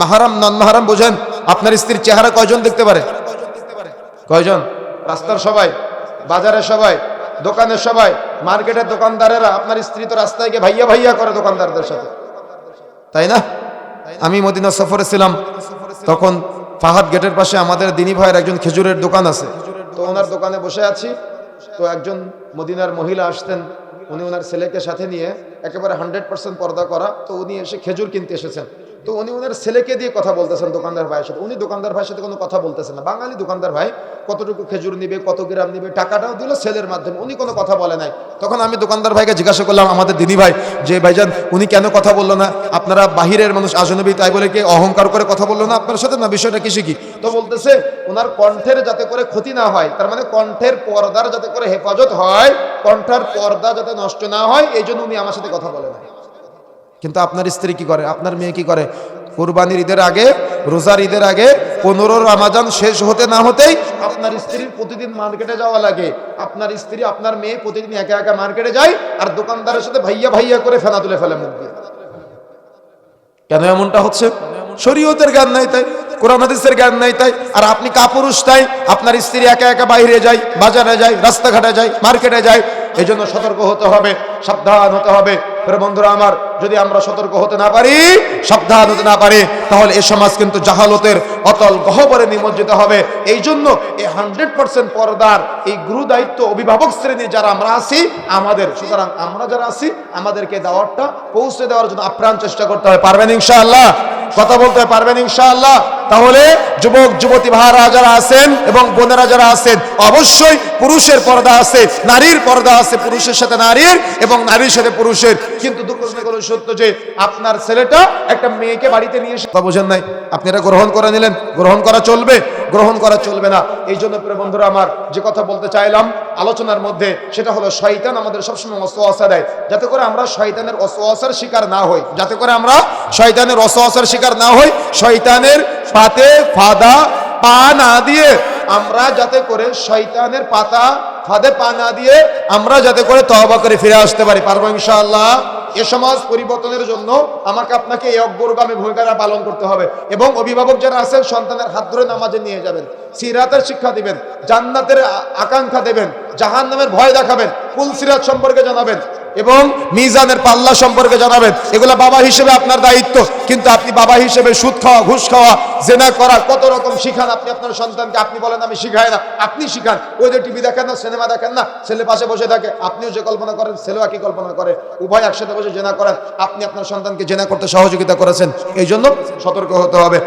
মাহারাম নন মাহারাম বোঝেন? আপনার স্ত্রীর চেহারা কয়জন দেখতে পারে? কয়জন? রাস্তার সবাই, বাজারের সবাই, দোকানের সবাই, মার্কেটের দোকানদারেরা, আপনার স্ত্রী তো রাস্তায় গিয়ে ভাইয়া ভাইয়া করে দোকানদারদের সাথে। তাই না? আমি মদিনা সফরে ছিলাম, তখন ফাহাদ গেটের পাশে আমাদের দিনী ভাইয়ের একজন খেজুরের দোকান আছে। তো ওনার দোকানে বসে আছি। তো একজন মদিনার মহিলা আসতেন, উনি ওনার ছেলেকে সাথে নিয়ে একেবারে হান্ড্রেড পার্সেন্ট পর্দা করা। তো উনি এসে খেজুর কিনতে এসেছেন। তো উনি ওনার ছেলেকে দিয়ে কথা বলতেছেন দোকানদার ভাইয়ের সাথে। উনি দোকানদার ভাইয়ের সাথে কোনো কথা বলতেছেন না। বাঙালি দোকানদার ভাই কতটুকু খেজুর নিবে, কত গ্রাম নিবে, টাকাটাও দিল ছেলের মাধ্যমে। উনি কোনো কথা বলে নাই। তখন আমি দোকানদার ভাইকে জিজ্ঞাসা করলাম, আমাদের দিদি ভাই, যে ভাইজান, উনি কেন কথা বলল না? আপনারা বাহিরের মানুষ, আজনবী, তাই বলে কি অহংকার করে কথা বলল না আপনার সাথে? না, বিষয়টা কি শিখি? তো বলতেছে ওনার কণ্ঠের যাতে করে ক্ষতি না হয়, তার মানে কণ্ঠের পর্দার যাতে করে হেফাজত হয়, কণ্ঠের পর্দা যাতে নষ্ট না হয়, এই জন্য উনি আমার সাথে কথা বলে না কিন্তু আপনার স্ত্রী কি করে? আপনার মেয়ে কি করে? কোরবানির ঈদের আগে, রোজার ঈদের আগে পনেরো রামাজান শেষ হতে না হতেই আপনার স্ত্রীর প্রতিদিন মার্কেটে যাওয়া লাগে। আপনার স্ত্রী, আপনার মেয়ে প্রতিদিন একা একা মার্কেটে যায় আর দোকানদারের সাথে ভাইয়া ভাইয়া করে ফেনা তুলে ফেলে মুখ দিয়ে। কেন এমনটা হচ্ছে? শরীয়তের জ্ঞান নাই তাই, কোরআন হাদিসের জ্ঞান নাই তাই, আর আপনি কাপুরুষ তাই, আপনার স্ত্রী একা একা বাইরে যায়, বাজারে যায়, রাস্তাঘাটে যায়, মার্কেটে যায় এই জন্য সতর্ক হতে হবে, সাবধান হতে হবে। বন্ধুরা আমার যদি আমরা সতর্ক হতে না পারি, সাবধান হতে না পারি, তাহলে এ সমাজ কিন্তু জাহালতের অতল গহবরে নিমজ্জিত হবে। এই জন্য এই হান্ড্রেড পার্সেন্ট পর্দার এই গুরু দায়িত্ব অভিভাবক শ্রেণি যারা আমরা আছি, আমাদের, সুতরাং আমরা যারা আছি, আমাদেরকে দাওয়াতটা পৌঁছে দেওয়ার জন্য আপ্রাণ চেষ্টা করতে হবে। পারবেন ইনশাআল্লাহ? কথা বলতে পারবেন ইনশাআল্লাহ? তাহলে যুবক, যুবতী ভাইরা যারা আছেন এবং বোনেরা যারা আছেন, অবশ্যই পুরুষের পর্দা আছে, নারীর পর্দা আছে, পুরুষের সাথে নারীর এবং নারীর সাথে পুরুষের। কিন্তু সত্য যে আপনার ছেলেটা একটা মেয়েকে বাড়িতে নিয়ে এসে বোঝেন নাই? আপনি এটা গ্রহণ করে নিলেন। গ্রহণ করা চলবে? গ্রহণ করা চলবে না। এই জন্য প্রিয় আমার যে কথা বলতে চাইলাম আলোচনার মধ্যে, সেটা হলো শয়তান আমাদের সবসময় অসোয়াশা দেয়। যাতে করে আমরা শয়তানের অসোয়াশার শিকার না হই। যাতে করে আমরা শয়তানের অসোয়াশার শিকার না হই। শয়তানের পাতে ফাদা পা না দিয়ে আমরা যাতে করে শয়তানের পাতা ফাঁদে পা না দিয়ে আমরা যাতে করে তওবা করে ফিরে আসতে পারি, পারব ইনশাআল্লাহ? এ সমাজ পরিবর্তনের জন্য আমাকে আপনাকে এই অগ্রগামী ভূমিকাটা পালন করতে হবে এবং অভিভাবক যারা আছেন, সন্তানের হাত ধরে নামাজে নিয়ে যাবেন, সিরাতের শিক্ষা দিবেন, জান্নাতের আকাঙ্ক্ষা দেবেন জাহান নামের ভয় দেখাবেন, কুল সিরাত সম্পর্কে জানাবেন এবং মিজানের পাল্লা সম্পর্কে জানাবেন। এগুলো বাবা হিসেবে আপনার দায়িত্ব, কিন্তু আপনি বাবা হিসেবে সুদ খাওয়া, ঘুষ খাওয়া, জেনা করা, কত রকম শিখান আপনি আপনার সন্তানকে? আপনি বলেন, আমি শিখাই না। আপনি শিখান। ওই যে টিভি দেখেন না, সিনেমা দেখেন না, ছেলে পাশে বসে থাকে। আপনিও যে কল্পনা করেন, ছেলেও একই কল্পনা করে। উভয় একসাথে বসে জেনা করেন। আপনি আপনার সন্তানকে জেনা করতে সহযোগিতা করেছেন। এই জন্য সতর্ক হতে হবে।